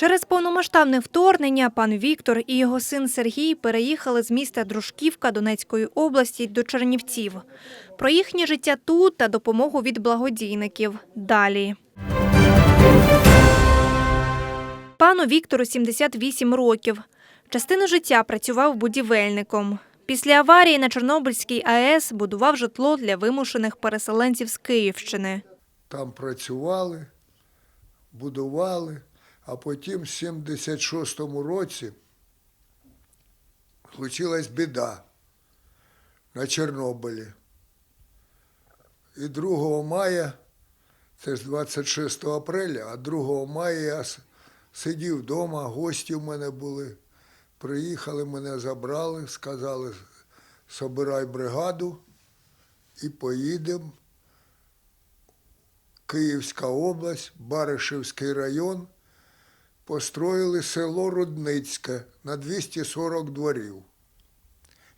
Через повномасштабне вторгнення пан Віктор і його син Сергій переїхали з міста Дружківка Донецької області до Чернівців. Про їхнє життя тут та допомогу від благодійників. Далі. Пану Віктору 78 років. Частину життя працював будівельником. Після аварії на Чорнобильській АЕС будував житло для вимушених переселенців з Київщини. Там працювали, будували, а потім в 76-му році случилась біда на Чорнобилі. І 2 мая, це ж 26 апреля, а 2 мая я сидів вдома, гості в мене були. Приїхали, мене забрали, сказали, собирай бригаду і поїдемо Київська область, Баришевський район, построїли село Рудницьке на 240 дворів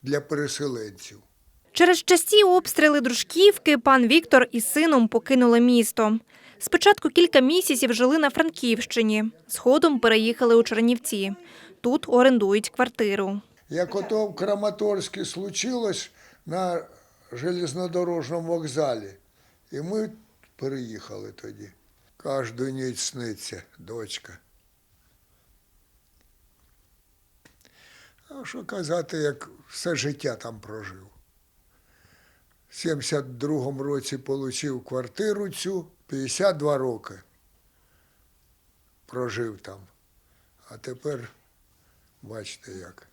для переселенців. Через часті обстріли Дружківки пан Віктор із сином покинули місто. Спочатку кілька місяців жили на Франківщині, згодом переїхали у Чернівці. Тут орендують квартиру. Як ото в Краматорську случилось на железнодорожному вокзалі, і ми переїхали тоді. Кожну ніч сниться дочка. А що казати, як все життя там прожив. В 72-му році отримав квартиру цю, 52 роки прожив там. А тепер бачите як.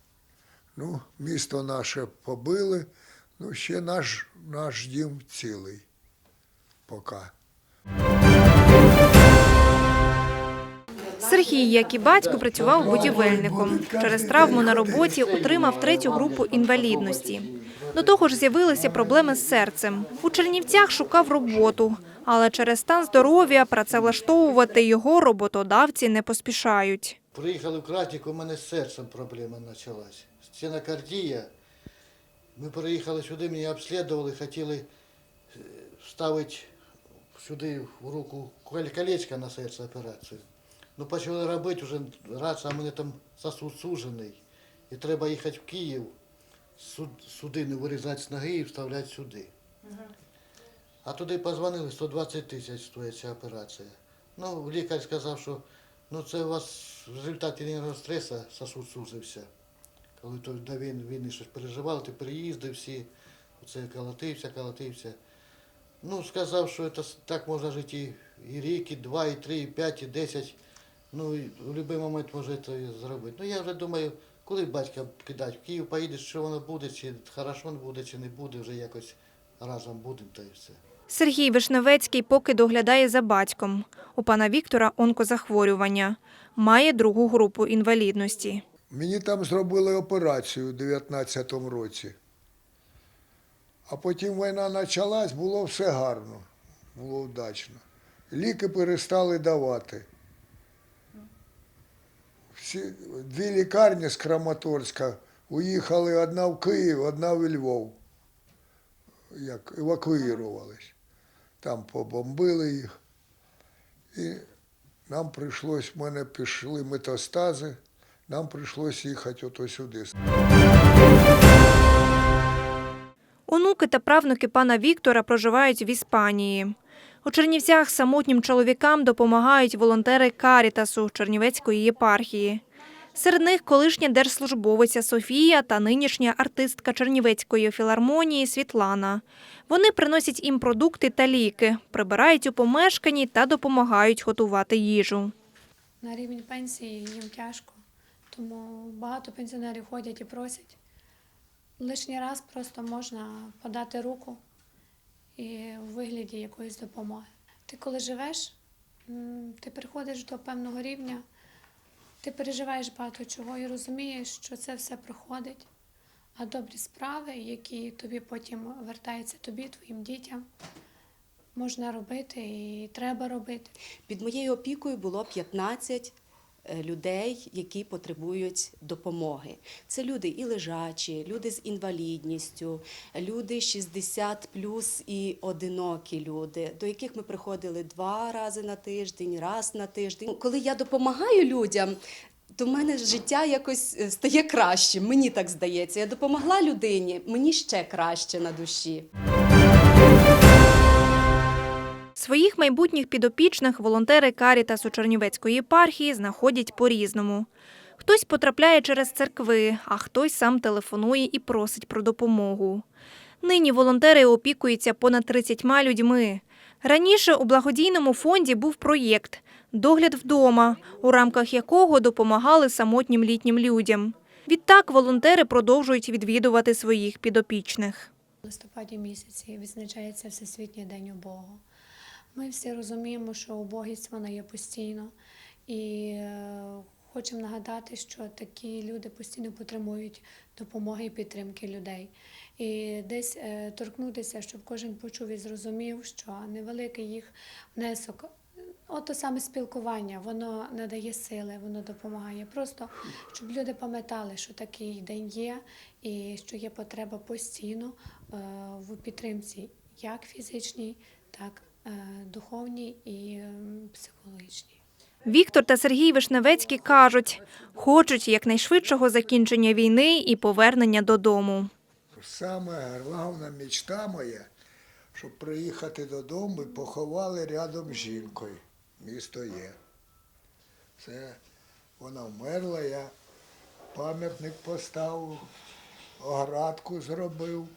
Ну, місто наше побили, ну ще наш, наш дім цілий. Поки. Сергій, як і батько, працював будівельником. Через травму на роботі отримав третю групу інвалідності. До того ж, з'явилися проблеми з серцем. У Чернівцях шукав роботу, але через стан здоров'я працевлаштовувати його роботодавці не поспішають. Приїхали в Кратік, у мене з серцем проблема почалась. Стенокардія. Ми приїхали сюди, мене обслідували, хотіли е, вставити сюди в руку колечко на серце операцію. Ну, почали робити вже раз, а мене там сосуд сужений. І треба їхати в Київ, суд- судини вирізати з ноги і вставляти сюди. А туди позвонили, 120 тисяч стоїть ця операція. Ну, лікар сказав, що ну, це у вас в результаті нервного стресу сосуд сузився. Коли то до війни, війни щось переживали, ти приїзди всі, оце колотився, колотився. Ну, сказав, що це так можна жити і рік, і два, і три, і п'ять, і десять. Ну, і в будь-який момент може це зробити. Ну, я вже думаю, коли батька кидати в Київ, поїдеш, що воно буде, чи хорошо буде, чи не буде, вже якось разом будемо, та і все. Сергій Вишневецький поки доглядає за батьком. У пана Віктора онкозахворювання. Має другу групу інвалідності. Мені там зробили операцію у 19-му році. А потім війна почалась, було все гарно, було вдачно. Ліки перестали давати. Всі, дві лікарні з Краматорська уїхали одна в Київ, одна в Львов. Як евакуювались. Там побомбили їх. І нам прийшлось, в мене пішли метастази, нам прийшлось їхати ото сюди. Онуки та правнуки пана Віктора проживають в Іспанії. У Чернівцях самотнім чоловікам допомагають волонтери Карітасу Чернівецької єпархії. Серед них колишня держслужбовиця Софія та нинішня артистка Чернівецької філармонії Світлана. Вони приносять їм продукти та ліки, прибирають у помешканні та допомагають готувати їжу. На рівень пенсії їм тяжко, тому багато пенсіонерів ходять і просять. Лишній раз просто можна подати руку і у вигляді якоїсь допомоги. Ти коли живеш, ти приходиш до певного рівня, ти переживаєш багато чого і розумієш, що це все проходить. А добрі справи, які тобі потім вертаються тобі, твоїм дітям, можна робити і треба робити. Під моєю опікою було 15 е, людей, які потребують допомоги. Це люди і лежачі, люди з інвалідністю, люди 60 плюс і одинокі люди, до яких ми приходили два рази на тиждень, раз на тиждень. Коли я допомагаю людям. То в мене життя якось е, стає кращим, мені так здається. Я допомогла людині, мені ще краще на душі. Своїх майбутніх підопічних волонтери Карітасу Чернівецької єпархії знаходять по-різному. Хтось потрапляє через церкви, а хтось сам телефонує і просить про допомогу. Нині волонтери опікуються понад 30 людьми. Раніше у благодійному фонді був проєкт Догляд вдома, у рамках якого допомагали самотнім літнім людям. Відтак волонтери продовжують відвідувати своїх підопічних. В листопаді місяці відзначається Всесвітній день убогого. Ми всі розуміємо, що убогість вона є постійно, і е, хочемо нагадати, що такі люди постійно потребують допомоги і підтримки людей. І десь е, торкнутися, щоб кожен почув і зрозумів, що невеликий їх внесок. Ото саме спілкування, воно надає сили, воно допомагає. Просто щоб люди пам'ятали, що такий день є, і що є потреба постійно е, в підтримці як фізичній, так е, духовній і психологічній. Віктор та Сергій Вишневецькі кажуть, хочуть якнайшвидшого закінчення війни і повернення додому. Саме головна мечта моя, щоб приїхати додому і поховали рядом з жінкою. Місто є. Це вона вмерла, я пам'ятник поставив, оградку зробив.